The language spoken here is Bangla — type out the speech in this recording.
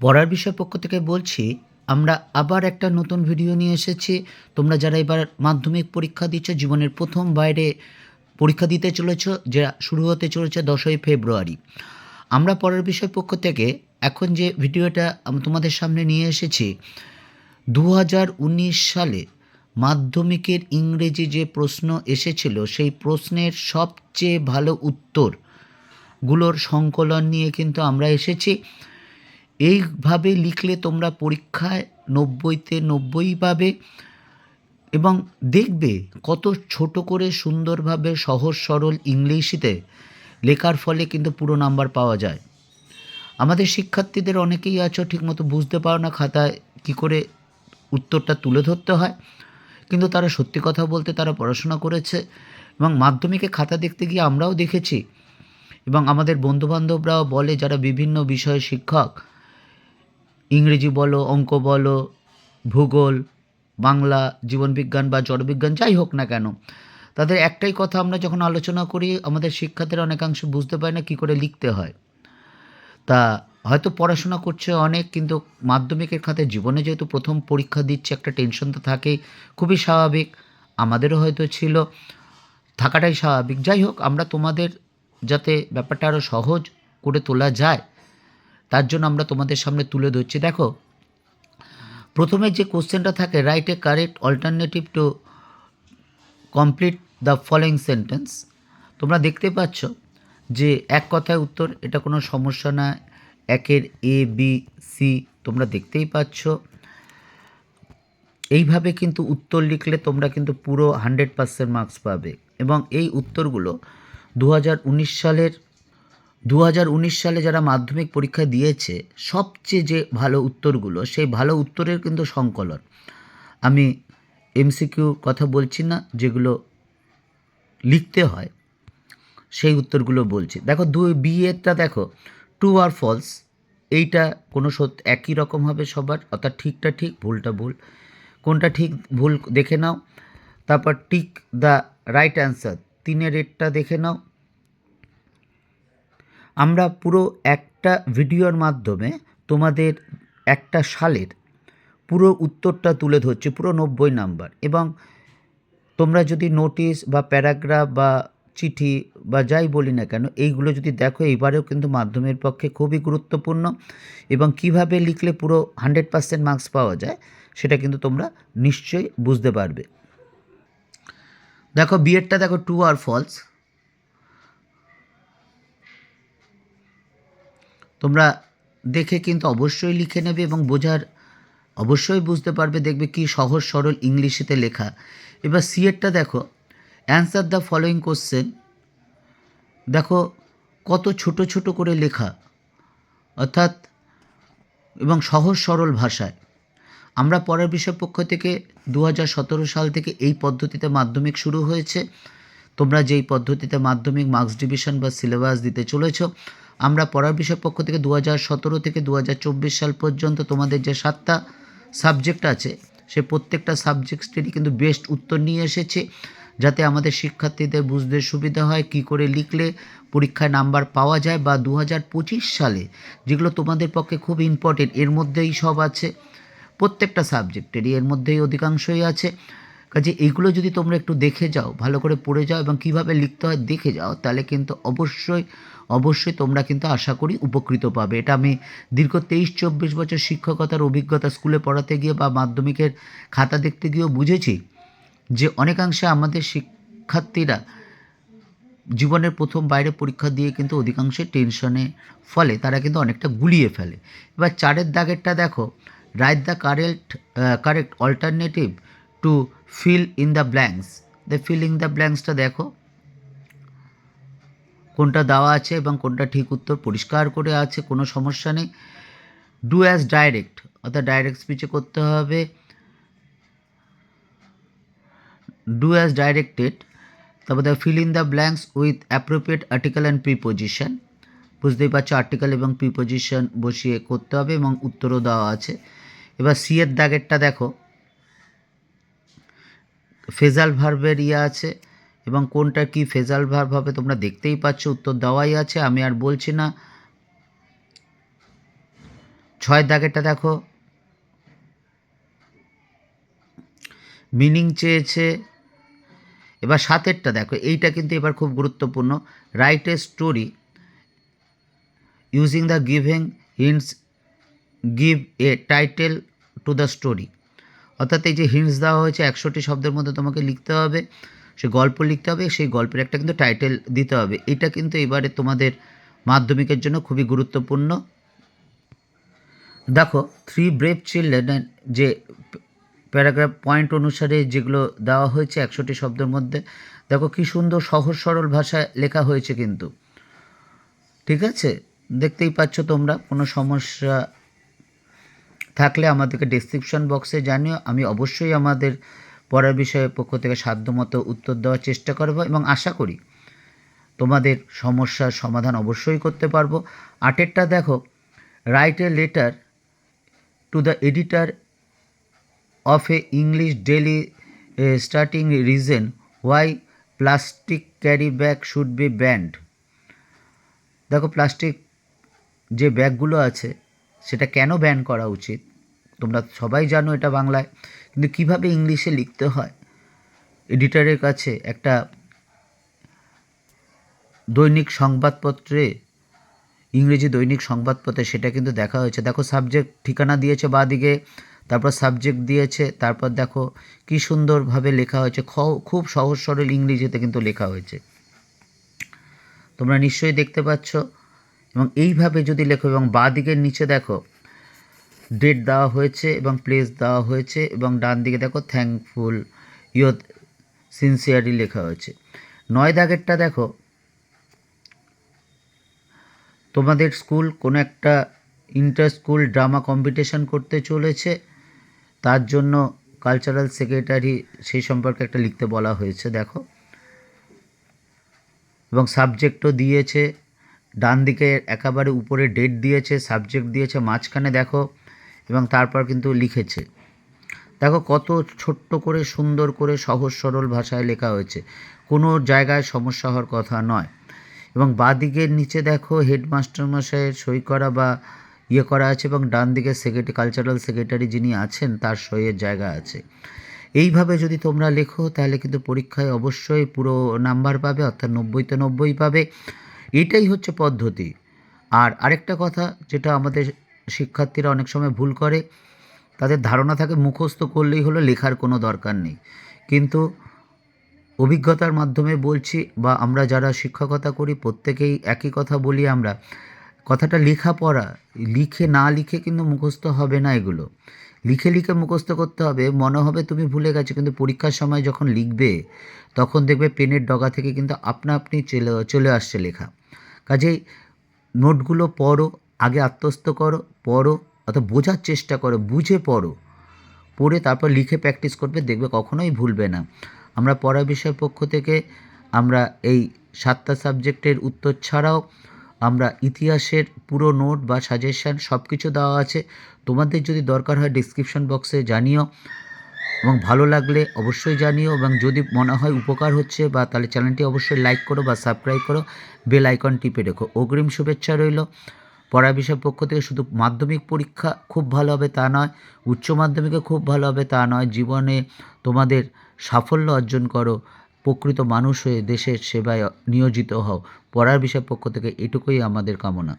পড়ার বিষয় পক্ষ থেকে বলছি, আমরা আবার একটা নতুন ভিডিও নিয়ে এসেছি। তোমরা যারা এবার মাধ্যমিক পরীক্ষা দিচ্ছ, জীবনের প্রথম বাইরে পরীক্ষা দিতে চলেছ, যা শুরু হতে চলেছে দশই ফেব্রুয়ারি। আমরা পরের বিষয় পক্ষ থেকে এখন যে ভিডিওটা তোমাদের সামনে নিয়ে এসেছি দু হাজার উনিশ সালে মাধ্যমিকের ইংরেজি যে প্রশ্ন এসেছিল, সেই প্রশ্নের সবচেয়ে ভালো উত্তরগুলোর সংকলন নিয়ে কিন্তু আমরা এসেছি। এইভাবে লিখলে তোমরা পরীক্ষায় নব্বইতে নব্বই পাবে এবং দেখবে কত ছোট করে সুন্দরভাবে সহজ সরল ইংলিশিতে লেখার ফলে কিন্তু পুরো নাম্বার পাওয়া যায়। আমাদের শিক্ষার্থীদের অনেকেই আছো, ঠিকমতো বুঝতে পারো না খাতায় কী করে উত্তরটা তুলে ধরতে হয়। কিন্তু তারা সত্যি কথা বলতে তারা পড়াশোনা করেছে এবং মাধ্যমিকে খাতা দেখতে গিয়ে আমরাও দেখেছি এবং আমাদের বন্ধুবান্ধবরাও বলে, যারা বিভিন্ন বিষয়ে শিক্ষক ইংরেজি বলো, অঙ্ক বলো, ভূগোল, বাংলা, জীবনবিজ্ঞান বা জড়বিজ্ঞান, যাই হোক না কেন, তাদের একটাই কথা আমরা যখন আলোচনা করি, আমাদের শিক্ষার্থীরা অনেকাংশে বুঝতে পারে না কী করে লিখতে হয়। তা হয়তো পড়াশোনা করছে অনেক, কিন্তু মাধ্যমিকের খাতে জীবনে যেহেতু প্রথম পরীক্ষা দিচ্ছে, একটা টেনশন তো থাকেই, খুবই স্বাভাবিক, আমাদেরও হয়তো ছিল, থাকাটাই স্বাভাবিক। যাই হোক, আমরা তোমাদের যাতে ব্যাপারটা আরও সহজ করে তোলা যায় তার জন্য আমরা তোমাদের সামনে তুলে ধরছি। দেখো, প্রথমে যে কোশ্চেনটা থাকে write a correct alternative to complete the following sentence তোমরা দেখতে পাচ্ছ যে এক কথায় উত্তর, এটা কোনো সমস্যা না, একের এ বি সি তোমরা দেখতেই পাচ্ছ। এইভাবে কিন্তু উত্তর লিখলে তোমরা কিন্তু পুরো হান্ড্রেড পার্সেন্ট মার্কস পাবে। এবং এই উত্তরগুলো দু হাজার উনিশ সালের দু হাজার উনিশ সালে যারা মাধ্যমিক পরীক্ষা দিয়েছে, সবচেয়ে যে ভালো উত্তরগুলো, সেই ভালো উত্তরের কিন্তু সংকলন। আমি এমসিকিউ কথা বলছি না, যেগুলো লিখতে হয়, সেই উত্তরগুলো বলছি। দেখো, দু বিএটা দেখো টু আর ফলস এইটা কোনো সত্য একই রকম হবে সবার, অর্থাৎ ঠিকটা ঠিক, ভুলটা ভুল। কোনটা ঠিক, ভুল দেখে নাও। তারপর টিক দ্য রাইট অ্যান্সার তিনের রেটটা দেখে নাও। আমরা পুরো একটা ভিডিওর মাধ্যমে তোমাদের একটা সালের পুরো উত্তরটা তুলে ধরছি, পুরো নব্বই নাম্বার। এবং তোমরা যদি নোটিশ বা প্যারাগ্রাফ বা চিঠি বা যাই বলি না কেন, এইগুলো যদি দেখো, এইবারেও কিন্তু মাধ্যমের পক্ষে খুবই গুরুত্বপূর্ণ। এবং কীভাবে লিখলে পুরো হান্ড্রেড পার্সেন্ট মার্কস পাওয়া যায়, সেটা কিন্তু তোমরা নিশ্চয়ই বুঝতে পারবে। দেখো বিএডটা দেখো টু আর ফলস তোমরা দেখে কিন্তু অবশ্যই লিখে নেবে এবং বোঝার অবশ্যই বুঝতে পারবে, দেখবে কি সহজ সরল ইংলিশেতে লেখা। এবার সিএরটা দেখো। অ্যান্সার দ্য ফলোয়িং কোশ্চেন দেখো, কত ছোট ছোট করে লেখা, অর্থাৎ, এবং সহজ সরল ভাষায়। আমরা পরের বিষয় পক্ষ থেকে দু হাজার সতেরো সাল থেকে এই পদ্ধতিতে মাধ্যমিক শুরু হয়েছে। তোমরা যেই পদ্ধতিতে মাধ্যমিক মার্কস ডিভিশন বা সিলেবাস দিতে চলেছ আমরা পড়ার বিষয় পক্ষ থেকে দু সতেরো থেকে দু হাজার চব্বিশ সাল পর্যন্ত তোমাদের যে সাতটা সাবজেক্ট আছে, সে প্রত্যেকটা সাবজেক্টেরই কিন্তু বেস্ট উত্তর নিয়ে এসেছে, যাতে আমাদের শিক্ষার্থীদের বুঝতে সুবিধা হয়, কি করে লিখলে পরীক্ষায় নাম্বার পাওয়া যায় বা দু হাজার পঁচিশ সালে যেগুলো তোমাদের পক্ষে খুব ইম্পর্টেন্ট এর মধ্যেই সব আছে, প্রত্যেকটা সাবজেক্টেরই এর মধ্যেই অধিকাংশই আছে। কাজে এইগুলো যদি তোমরা একটু দেখে যাও, ভালো করে পড়ে যাও এবং কীভাবে লিখতে হয় দেখে যাও, তাহলে কিন্তু অবশ্যই অবশ্যই তোমরা কিন্তু আশা করি উপকৃত পাবে। এটা আমি দীর্ঘ তেইশ চব্বিশ বছর শিক্ষকতার অভিজ্ঞতা স্কুলে পড়াতে গিয়ে বা মাধ্যমিকের খাতা দেখতে গিয়েও বুঝেছি যে অনেকাংশে আমাদের শিক্ষার্থীরা জীবনের প্রথম বাইরে পরীক্ষা দিয়ে কিন্তু অধিকাংশে টেনশনে ফলে, তারা কিন্তু অনেকটা গুলিয়ে ফেলে। এবার চারের দাগেরটা দেখো, write the correct correct alternative to fill in the blanks the fill in the ব্ল্যাঙ্কসটা দেখো। কোনটা দেওয়া আছে এবং কোনটা ঠিক উত্তর পরিষ্কার করে আছে, কোনো সমস্যা নেই। ডু অ্যাজ ডাইরেক্ট অর্থাৎ ডাইরেক্ট স্পিচে করতে হবে। ডু অ্যাজ ডাইরেক্টেড তারপর দেখো fill in the blanks with appropriate article and preposition বুঝতেই পারছ আর্টিকেল এবং প্রিপোজিশন বসিয়ে করতে হবে এবং উত্তরও দেওয়া আছে। এবার সি এর দাগেরটা দেখো। ফেজাল ভার্বের ইয়ে আছে এবং কোনটা কি ফেজাল ভার্ব হবে তোমরা দেখতেই পাচ্ছ, উত্তর দেওয়াই আছে, আমি আর বলছি না। ছ ছয়ের দাগেরটা দেখো। মিনিং চেয়েছে। এবার সাতেরটা দেখো, এইটা কিন্তু এবার খুব গুরুত্বপূর্ণ। Write a story using the giving hints, give a title to the story. অর্থাৎ এই যে হিন্টস দেওয়া হয়েছে, একশোটি শব্দের মধ্যে তোমাকে লিখতে হবে, সে গল্প লিখতে হবে, সেই গল্পের একটা কিন্তু টাইটেল দিতে হবে। এটা কিন্তু এবারে তোমাদের মাধ্যমিকের জন্য খুবই গুরুত্বপূর্ণ। দেখো থ্রি ব্রেভ চিলড্রেন যে প্যারাগ্রাফ পয়েন্ট অনুসারে যেগুলো দেওয়া হয়েছে, একশোটি শব্দের মধ্যে, দেখো কী সুন্দর সহজ সরল ভাষায় লেখা হয়েছে কিন্তু। ঠিক আছে? দেখতেই পাচ্ছ তোমরা, কোনো সমস্যা থাকলে আমাদেরকে ডেসক্রিপশন বক্সে জানিও। আমি অবশ্যই আমাদের পড়ার বিষয়ের পক্ষ থেকে সাধ্যমতো উত্তর দেওয়ার চেষ্টা করব এবং আশা করি তোমাদের সমস্যার সমাধান অবশ্যই করতে পারব। আটেরটা দেখো write a letter to the editor of a English daily starting reason why plastic carry bag should be banned দেখো প্লাস্টিক যে ব্যাগগুলো আছে সেটা কেন ব্যান করা উচিত? তোমরা সবাই জানো এটা বাংলায়। কিন্তু কীভাবে ইংলিশে লিখতে হয়? এডিটরের কাছে একটা দৈনিক সংবাদপত্রে, ইংরেজি দৈনিক সংবাদপত্রে সেটা কিন্তু দেখা হয়েছে। দেখো সাবজেক্ট ঠিকানা দিয়েছে বাদিকে, তারপর সাবজেক্ট দিয়েছে, তারপর দেখো কি সুন্দরভাবে লেখা হয়েছে। খুব সহজ সরল ইংরেজিতে কিন্তু লেখা হয়েছে। তোমরা নিশ্চয়ই দেখতে পাচ্ছ এবং এইভাবে যদি লেখো এবং বাঁ দিকের নিচে দেখো ডেট দেওয়া হয়েছে এবং প্লেস দেওয়া হয়েছে এবং ডান দিকে দেখো থ্যাঙ্কফুল ইয়র সিনসিয়ারলি লেখা হয়েছে। নয় দাগেরটা দেখো, তোমাদের স্কুল কোনো একটা ইন্টার স্কুল ড্রামা কম্পিটিশন করতে চলেছে, তার জন্য কালচারাল সেক্রেটারি সেই সম্পর্কে একটা লিখতে বলা হয়েছে, দেখো। এবং সাবজেক্টও দিয়েছে ডান দিকে একেবারে উপরে ডেট দিয়েছে সাবজেক্ট দিয়েছে, মাঝখানে দেখো, এবং তারপর কিন্তু লিখেছে। দেখো কত ছোট্ট করে, সুন্দর করে, সহজ সরল ভাষায় লেখা হয়েছে। কোনো জায়গায় সমস্যা হওয়ার কথা নয়। এবং বাঁ দিকের নিচে দেখো হেডমাস্টার মশাইয়ের সই করা বা ইয়ে করা আছে, এবং ডান দিকে সেক্রেটারি কালচারাল সেক্রেটারি যিনি আছেন, তার সইয়ের জায়গা আছে। এইভাবে যদি তোমরা লেখো, তাহলে কিন্তু পরীক্ষায় অবশ্যই পুরো নাম্বার পাবে, অর্থাৎ নব্বই তো নব্বই পাবে। এটাই হচ্ছে পদ্ধতি। আর আরেকটা কথা যেটা আমাদের শিক্ষার্থীরা অনেক সময় ভুল করে, তাদের ধারণা থাকে মুখস্থ করলেই হলো লেখার কোনো দরকার নেই। কিন্তু অভিজ্ঞতার মাধ্যমে বলছি বা আমরা যারা শিক্ষকতা করি প্রত্যেকেই একই কথা বলি আমরা, কথাটা লেখা পড়া, লিখে না লিখে কিন্তু মুখস্থ হবে না এগুলো। লিখে লিখে মুখস্থ করতে হবে, মনে হবে তুমি ভুলে গেছো কিন্তু পরীক্ষার সময় যখন লিখবে, তখন দেখবে পেনের ডগা থেকে কিন্তু আপনা আপনি চলে চলে আসছে লেখা। কাজেই নোটগুলো পড়ো, আগে আত্মস্থ করো, পড়ো, অর্থাৎ বোঝার চেষ্টা করো, বুঝে পড়ো। পড়ে তারপর লিখে প্র্যাকটিস করবে, দেখবে কখনোই ভুলবে না। আমরা পড়া বিষয়ের পক্ষ থেকে আমরা এই সাতটা সাবজেক্টের উত্তর ছাড়াও আমরা ইতিহাসের পুরো নোট বা সাজেশান সব কিছু দেওয়া আছে। তোমাদের যদি দরকার হয় ডিসক্রিপশন বক্সে জানিও। এবং ভালো লাগলে অবশ্যই জানিও এবং যদি মনে হয় উপকার হচ্ছে বা তাহলে চ্যানেলটি অবশ্যই লাইক করো বা সাবস্ক্রাইব করো বেল আইকন টিপে রেখো। অগ্রিম শুভেচ্ছা রইল। পড়া বিষয়ের পক্ষ থেকে শুধু মাধ্যমিক পরীক্ষা খুব ভালো হবে তা নয়, উচ্চ মাধ্যমিকে খুব ভালো হবে তা নয়, জীবনে তোমাদের সাফল্য অর্জন করো, প্রকৃত মানুষ হয়ে দেশের সেবায় নিয়োজিত হও। পড়ার বিষয়ের পক্ষ থেকে এটুকুই আমাদের কামনা।